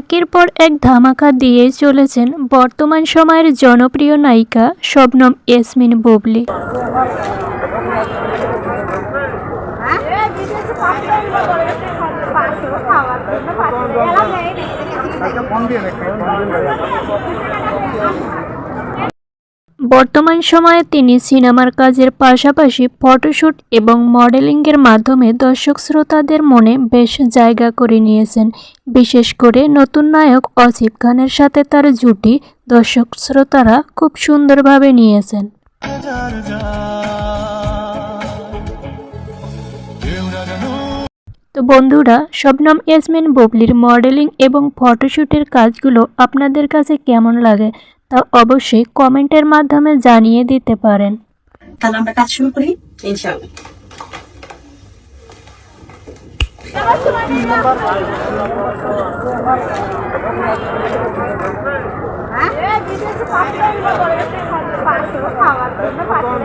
একের পর এক ধামাকা দিয়ে চলেছেন বর্তমান সময়ের জনপ্রিয় নায়িকা শবনম ইয়াসমিন বুবলি। বর্তমান সময়ে তিনি সিনেমার কাজের পাশাপাশি ফটোশ্যুট এবং মডেলিংয়ের মাধ্যমে দর্শক শ্রোতাদের মনে বেশ জায়গা করে নিয়েছেন। বিশেষ করে নতুন নায়ক অসিফ খানের সাথে তার জুটি দর্শক শ্রোতারা খুব সুন্দরভাবে নিয়েছেন। তো বন্ধুরা শবনম ইয়াসমিন বুবলির মডেলিং এবং ফটোশ্যুটের কাজগুলো আপনাদের কাছে কেমন লাগে তা অবশ্যই কমেন্টের মাধ্যমে জানিয়ে দিতে পারেন। তাহলে আমরা কাজ শুরু করি ইনশাআল্লাহ। খাওয়ার জন্য পাঠিয়ে